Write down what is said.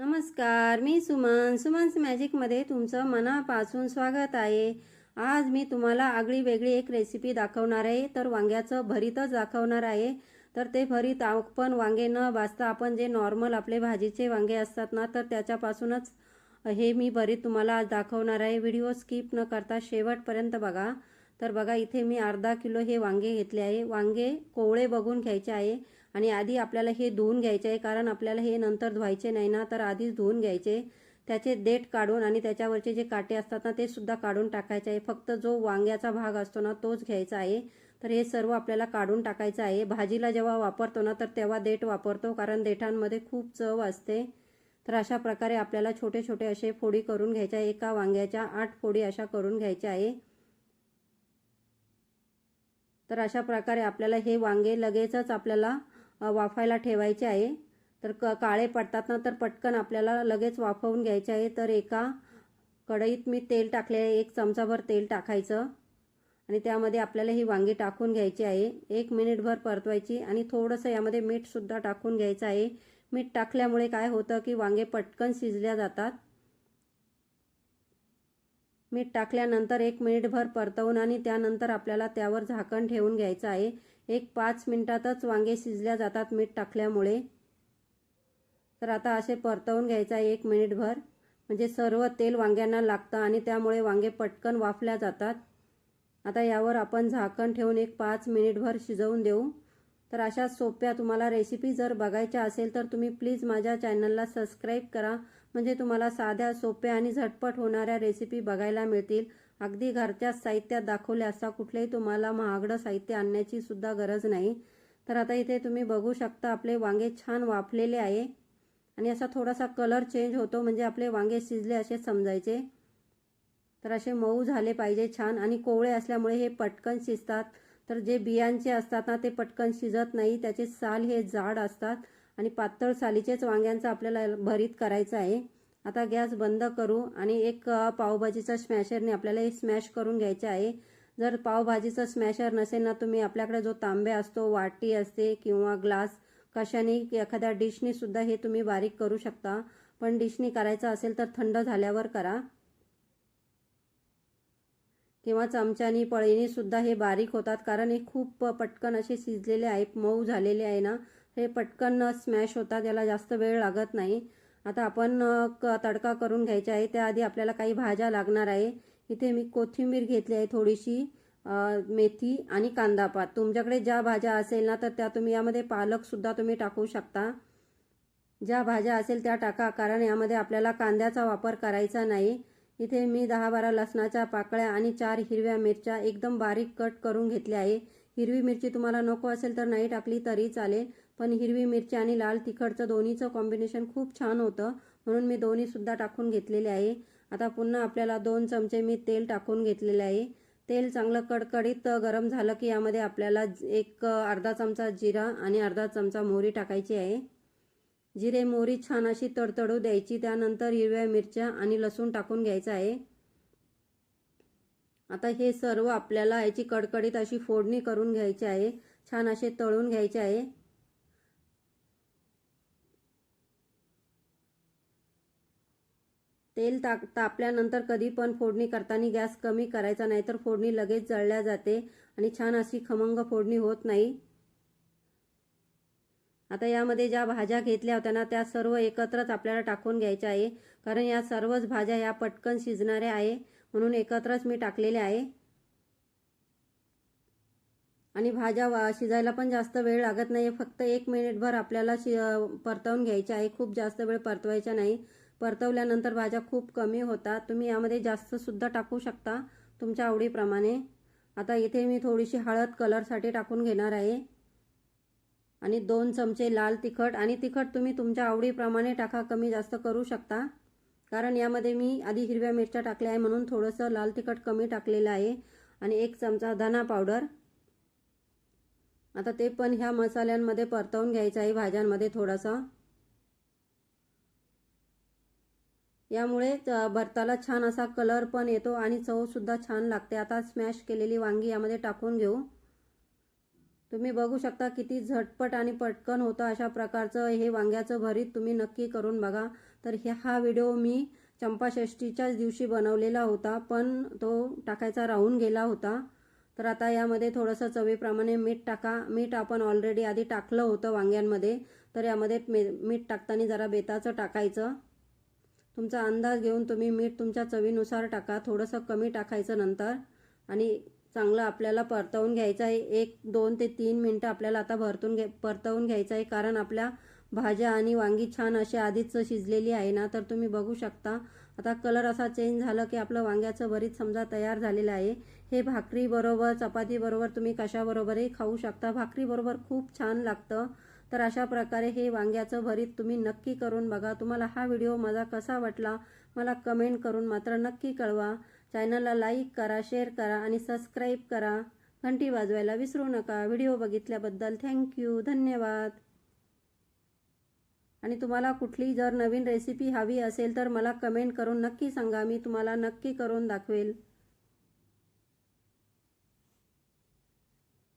नमस्कार मी सुमन. सुमन्स मॅजिकमध्ये तुमचं मनापासून स्वागत आहे. आज मी तुम्हाला आगळी वेगळी एक रेसिपी दाखवणार आहे. तर वांग्याचं भरीतच दाखवणार आहे. तर ते भरीत आपण वांगे न भाजता आपण जे नॉर्मल आपले भाजीचे वांगे असतात ना तर त्याच्यापासूनच हे मी भरीत तुम्हाला आज दाखवणार आहे. व्हिडिओ स्किप न करता शेवटपर्यंत बघा. तर बघा इथे मी अर्धा किलो हे वांगे घेतले आहे. वांगे कोवळे बघून घ्यायचे आहे. आणि आधी आपल्याला हे धुवून घ्यायचे आहे कारण आपल्याला हे नंतर धुवायचे नाही ना तर आधीच धुवून घ्यायचे. त्याचे देठ काढून आणि त्याच्यावरचे जे काटे असतात ना ते सुद्धा काढून टाकायचे आहे. फक्त जो वांग्याचा भाग असतो ना तोच घ्यायचा आहे. तर हे सर्व आपल्याला काढून टाकायचं आहे. भाजीला जेव्हा वापरतो ना तर तेव्हा देठ वापरतो कारण देठांमध्ये खूप चव असते. तर अशा प्रकारे आपल्याला छोटे छोटे असे फोडी करून घ्यायच्या आहे. एका वांग्याच्या आठ फोडी अशा करून घ्यायच्या आहे. तर अशा प्रकारे आपल्याला हे वांगे लगेचच आपल्याला वाफायला ठेवायचे आहे. तर क काळे पडतात ना तर पटकन आपल्याला लगेच वाफवून घ्यायचे आहे. तर एका कढईत मी तेल टाकले आहे. एक चमचाभर तेल टाकायचं. आणि त्यामध्ये आपल्याला ही वांगी टाकून घ्यायची आहे. एक मिनिटभर परतवायची. आणि थोडंसं यामध्ये मीठसुद्धा टाकून घ्यायचं आहे. मीठ टाकल्यामुळे काय होतं की वांगे पटकन शिजल्या जातात. मीठ टाकल्यानंतर एक मिनिटभर परतवून आणि त्यानंतर आपल्याला त्यावर झाकण ठेवून घ्यायचं आहे. एक पाच मिनिटातच वांगे शिजल्या जातात मीठ टाकल्यामुळे. तर आता असे परतवून घ्यायचा आहे एक मिनिटभर. म्हणजे सर्व तेल वांग्यांना लागतं आणि त्यामुळे वांगे पटकन वाफल्या जातात. आता यावर आपण झाकण ठेवून एक पाच मिनिटभर शिजवून देऊ. तर अशा सोप्या तुम्हाला रेसिपी जर बघायच्या असेल तर तुम्ही प्लीज माझ्या चॅनलला सबस्क्राईब करा. म्हणजे तुम्हाला साध्या सोप्या आणि झटपट होणाऱ्या रेसिपी बघायला मिळतील. अगदी घरच्या साहित्यात दाखवले असता कुठलेही तुम्हाला महागडं साहित्य आणण्याची सुद्धा गरज नाही. तर आता इथे तुम्ही बघू शकता आपले वांगे छान वाफलेले आहे. आणि असा थोडासा कलर चेंज होतो म्हणजे आपले वांगे शिजले असे समजायचे. तर असे मऊ झाले पाहिजे छान. आणि कोवळे असल्यामुळे हे पटकन शिजतात. तर जे बियांचे असतात ना ते पटकन शिजत नाही. त्याचे साल हे जाड असतात. आणि पातळ सालीचेच वांग्यांचं आपल्याला भरीत करायचं आहे. आता गॅस बंद करू आणि एक पावभाजीचा स्मॅशरने आपल्याला हे स्मॅश करून घ्यायचे आहे. जर पावभाजीचं स्मॅशर नसेल ना तुम्ही आपल्याकडे जो तांबे असतो वाटी असते किंवा ग्लास कशाने एखाद्या डिशनी सुद्धा हे तुम्ही बारीक करू शकता. पण डिशनी करायचं असेल तर थंड झाल्यावर करा. किंवा चमच्यानी पळीनी सुद्धा हे बारीक होतात. कारण हे खूप पटकन असे शिजलेले आहे मऊ झालेले आहे ना. हे पटकन स्मॅश होतात याला जास्त वेळ लागत नाही. आता आपण तडका करून घ्यायचा आहे. त्याआधी आपल्याला काही भाज्या लागणार आहे. इथे मी कोथिंबीर घेतली आहे थोडीशी मेथी आणि कांदापात. तुमच्याकडे ज्या भाज्या असेल ना तर त्या तुम्ही यामध्ये पालकसुद्धा तुम्ही टाकू शकता. ज्या भाज्या असेल त्या टाका कारण यामध्ये आपल्याला कांद्याचा वापर करायचा नाही. इथे मी दहा बारा लसणाच्या पाकळ्या आणि चार हिरव्या मिरच्या एकदम बारीक कट करून घेतल्या आहे. हिरवी मिरची तुम्हाला नको असेल तर नाही टाकली तरी चालेल. पण हिरवी मिरची आणि लाल तिखटचं दोन्हीचं कॉम्बिनेशन खूप छान होतं. म्हणून मी दोन्हीसुद्धा टाकून घेतलेले आहे. आता पुन्हा आपल्याला दोन चमचे मी तेल टाकून घेतलेले आहे. तेल चांगलं कडकडीत गरम झालं की यामध्ये आपल्याला एक अर्धा चमचा जिरा आणि अर्धा चमचा मोहरी टाकायची आहे. जिरे मोहरी छान अशी तडतडू द्यायची. त्यानंतर हिरव्या मिरच्या आणि लसूण टाकून घ्यायचं आहे. आता हे सर्व आपल्याला याची कडकडीत अशी फोडणी करून घ्यायची आहे. छान असे तळून घ्यायचे आहे. तेल ताप तापल्यानंतर कधी पण फोडणी करताना गॅस कमी करायचा नाही तर फोडणी लगेच जळल्या जाते आणि छान अशी खमंग फोडणी होत नाही. आता यामध्ये ज्या भाज्या घेतल्या होत्या ना त्या सर्व एकत्रच आपल्याला टाकून घ्यायच्या आहे. कारण या सर्वच भाज्या या पटकन शिजणाऱ्या आहे म्हणून एकत्रच मी टाकलेल्या आहे. आणि भाज्या शिजायला पण जास्त वेळ लागत नाही फक्त एक मिनिटभर आपल्याला शि परतवून घ्यायच्या आहे. खूप जास्त वेळ परतवायच्या नाही. परतवल्यानंतर भाज्या खूप कमी होतात तुम्ही यामध्ये जास्तसुद्धा टाकू शकता तुमच्या आवडीप्रमाणे. आता इथे मी थोडीशी हळद कलरसाठी टाकून घेणार आहे. आणि दोन चमचे लाल तिखट आणि तिखट तुम्ही तुमच्या आवडीप्रमाणे टाका कमी जास्त करू शकता. कारण यामध्ये मी आधी हिरव्या मिरच्या टाकल्या आहे म्हणून थोडंसं लाल तिखट कमी टाकलेलं आहे. आणि एक चमचा धना पावडर. आता ते पण ह्या मसाल्यांमध्ये परतवून घ्यायचं आहे भाज्यांमध्ये थोडासा. यामुळे भरताला छान असा कलर पण येतो आणि चवसुद्धा छान लागते. आता स्मॅश केलेली वांगी यामध्ये टाकून घेऊ. तुम्ही बघू शकता किती झटपट आणि पटकन होतं अशा प्रकारचं हे वांग्याचं भरीत तुम्ही नक्की करून बघा. तर ह्या हा व्हिडिओ मी चंपाषष्टीच्याच दिवशी बनवलेला होता पण तो टाकायचा राहून गेला होता. तर आता यामध्ये थोडंसं चवीप्रमाणे मीठ टाका. मीठ आपण ऑलरेडी आधी टाकलं होतं वांग्यांमध्ये. तर यामध्ये मे मीठ टाकताना जरा बेताचं टाकायचं. तुमचा अंदाज घेऊन तुम्ही मीठ तुमच्या चवीनुसार टाका थोडंसं कमी टाकायचं नंतर आणि चांगलं आपल्याला परतवून घ्यायचं आहे. एक दोन ते तीन मिनटं आपल्याला आता भरतून घे परतवून घ्यायचं आहे. कारण आपल्या भाज्या आणि वांगी छान अशी आधीच शिजलेली आहे ना तर तुम्ही बघू शकता. आता कलर असा चेंज झालं की आपलं वांग्याचं भरीत समजा तयार झालेलं आहे. हे भाकरीबरोबर चपातीबरोबर तुम्ही कशाबरोबरही खाऊ शकता. भाकरीबरोबर खूप छान लागतं. तर अशा प्रकारे हे वांग्याचं भरीत तुम्ही नक्की करून बघा. तुम्हाला हा व्हिडिओ माझा कसा वाटला मला कमेंट करून मात्र नक्की कळवा. चॅनलला लाईक करा शेअर करा आणि सबस्क्राईब करा. घंटी वाजवायला विसरू नका. व्हिडिओ बघितल्याबद्दल थँक्यू धन्यवाद. आणि तुम्हाला कुठली जर नवीन रेसिपी हवी असेल तर मला कमेंट करून नक्की सांगा. मी तुम्हाला नक्की करून दाखवेल.